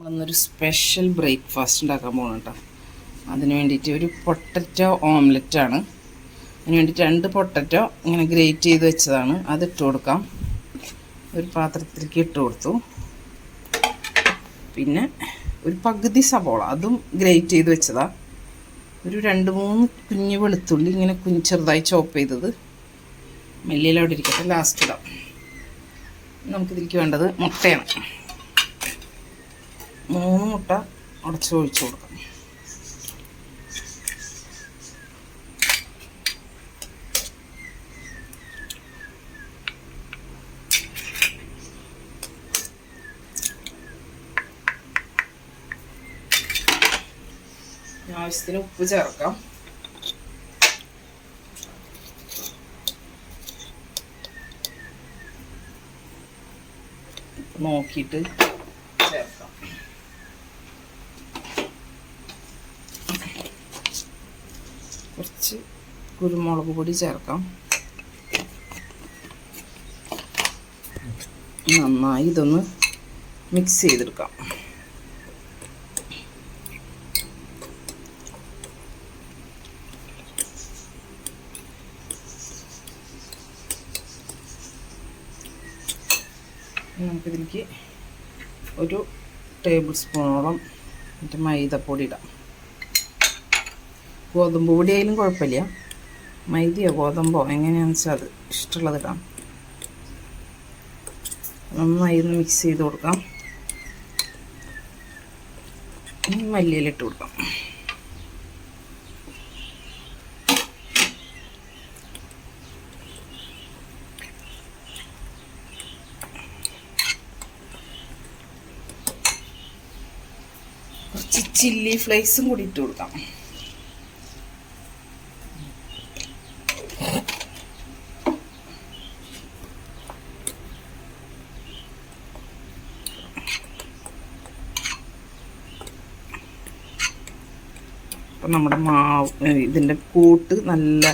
നമ്മളൊന്നൊരു special breakfast ഉണ്ടാക്കാൻ പോകണം കേട്ടോ അതിന് വേണ്ടിയിട്ട് ഒരു പൊട്ടറ്റോ ഓംലെറ്റ് ആണ്. അതിന് വേണ്ടിയിട്ട് രണ്ട് പൊട്ടറ്റോ ഇങ്ങനെ ഗ്രേറ്റ് ചെയ്ത് വെച്ചതാണ്. അത് ഇട്ട് കൊടുക്കാം. ഒരു പാത്രത്തിലേക്ക് ഇട്ട് കൊടുത്തു. പിന്നെ ഒരു പകുതി സവോള അതും ഗ്രേറ്റ് ചെയ്ത് വെച്ചതാണ് ഒരു രണ്ട് മൂന്ന് കുഞ്ഞ് വെളുത്തുള്ളി ഇങ്ങനെ കുഞ്ഞ് ചെറുതായി ചോപ്പ് ചെയ്തത്. മെല്ലിയിലവിടെ ഇരിക്കട്ടെ ലാസ്റ്റ് ഇടാം. നമുക്കിതിലേക്ക് വേണ്ടത് മുട്ടയാണ്. മൂന്ന് മുട്ട അടച്ച് ഒഴിച്ചു കൊടുക്കാം. ആവശ്യത്തിന് ഉപ്പ് ചേർക്കാം. നോക്കിയിട്ട് ചേർക്കാം കുറച്ച് കുരുമുളക് പൊടി ചേർക്കാം. നന്നായി ഇതൊന്ന് മിക്സ് ചെയ്തെടുക്കാം. നമുക്കിതിലേക്ക് ഒരു ടേബിൾ സ്പൂണോളം മറ്റേ മൈദപ്പൊടി ഇടാം. ഗോതമ്പ് പൊടി ആയാലും കുഴപ്പമില്ല. മൈദയോ ഗോതമ്പോ എങ്ങനെയാണെന്ന് വെച്ചാൽ അത് ഇഷ്ടമുള്ളത് ഇടാം നന്നായി ഒന്ന് മിക്സ് ചെയ്ത് കൊടുക്കാം. മല്ലിയിലിട്ട് കൊടുക്കാം. കുറച്ച് ചില്ലി ഫ്ലേക്സും കൂടി ഇട്ട് കൊടുക്കാം. അപ്പം നമ്മുടെ മാവ് ഇതിന്റെ കൂട്ട് നല്ല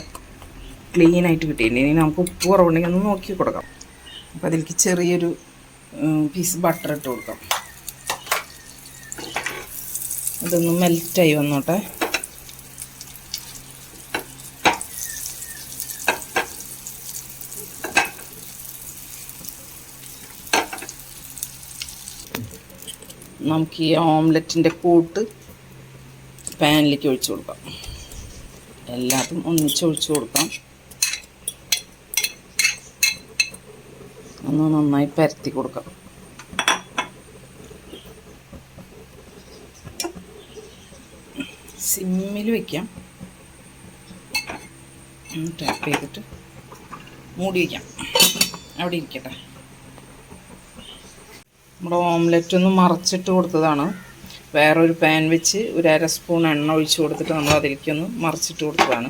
ക്ലീൻ ആയിട്ട് കിട്ടിയിട്ടുണ്ട്. ഇനി നമുക്ക് ഉപ്പ് കുറവുണ്ടെങ്കിൽ ഒന്ന് നോക്കി കൊടുക്കാം. അപ്പോൾ അതിലേക്ക് ചെറിയൊരു പീസ് ബട്ടർ ഇട്ട് കൊടുക്കാം. അതൊന്ന് മെൽറ്റായി വന്നോട്ടെ. നമുക്ക് ഈ ഓംലെറ്റിന്റെ കൂട്ട് പാനിലേക്ക് ഒഴിച്ചു കൊടുക്കാം. എല്ലാത്തും ഒന്നിച്ച് ഒഴിച്ചു കൊടുക്കാം. ഒന്ന് നന്നായി പരത്തി കൊടുക്കാം. സിമ്മിൽ വയ്ക്കാം ടാപ്പ് ചെയ്തിട്ട് മൂടി വയ്ക്കാം അവിടെ ഇരിക്കട്ടെ. നമ്മുടെ ഓംലെറ്റ് ഒന്ന് മറച്ചിട്ട് കൊടുത്തതാണ്. വേറൊരു പാൻ വെച്ച് ഒരു അര സ്പൂൺ എണ്ണ ഒഴിച്ച് കൊടുത്തിട്ട് നമ്മൾ അതിലേക്ക് ഒന്ന് മറിച്ചിട്ട് കൊടുത്തതാണ്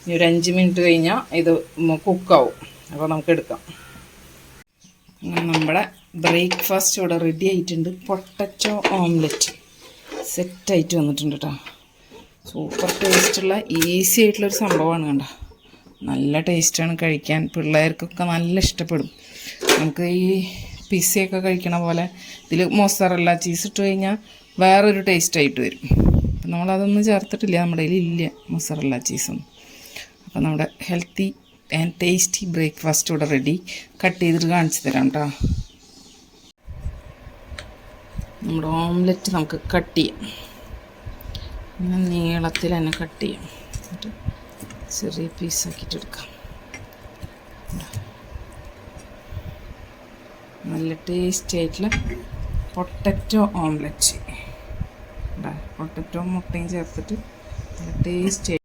ഇനി ഒരു അഞ്ച് മിനിറ്റ് കഴിഞ്ഞാൽ ഇത് കുക്കാവും അപ്പോൾ നമുക്ക് എടുക്കാം. നമ്മുടെ ബ്രേക്ക്ഫാസ്റ്റ് ഇവിടെ റെഡി ആയിട്ടുണ്ട്. പൊട്ടറ്റോ ഓംലെറ്റ് സെറ്റായിട്ട് വന്നിട്ടുണ്ട് കേട്ടോ സൂപ്പർ ടേസ്റ്റുള്ള ഈസി ആയിട്ടുള്ളൊരു സംഭവമാണ് കണ്ട. നല്ല ടേസ്റ്റാണ് കഴിക്കാൻ. പിള്ളേർക്കൊക്കെ നല്ല ഇഷ്ടപ്പെടും. നമുക്ക് ഈ പിസയൊക്കെ കഴിക്കണ പോലെ ഇതിൽ മൊസറല്ല ചീസ് ഇട്ട് കഴിഞ്ഞാൽ വേറൊരു ടേസ്റ്റ് ആയിട്ട് വരും. അപ്പം നമ്മളതൊന്നും ചേർത്തിട്ടില്ല. നമ്മുടെ കയ്യിൽ ഇല്ല മൊസറല്ല ചീസൊന്നും അപ്പം നമ്മുടെ ഹെൽത്തി ആൻഡ് ടേസ്റ്റി ബ്രേക്ക്ഫാസ്റ്റ് ഇവിടെ റെഡി കട്ട് ചെയ്തിട്ട് കാണിച്ചു തരാം കേട്ടോ നമ്മുടെ ഓംലെറ്റ് നമുക്ക് കട്ട് ചെയ്യാം. നീളത്തിൽ തന്നെ കട്ട് ചെയ്യാം. എന്നിട്ട് ചെറിയ പീസാക്കിയിട്ട് എടുക്കാം. നല്ല ടേസ്റ്റ് ആയിട്ടുള്ള പൊട്ടറ്റോ ഓംലെറ്റ് പൊട്ടറ്റോ മുട്ടയും ചേർത്തിട്ട് നല്ല ടേസ്റ്റി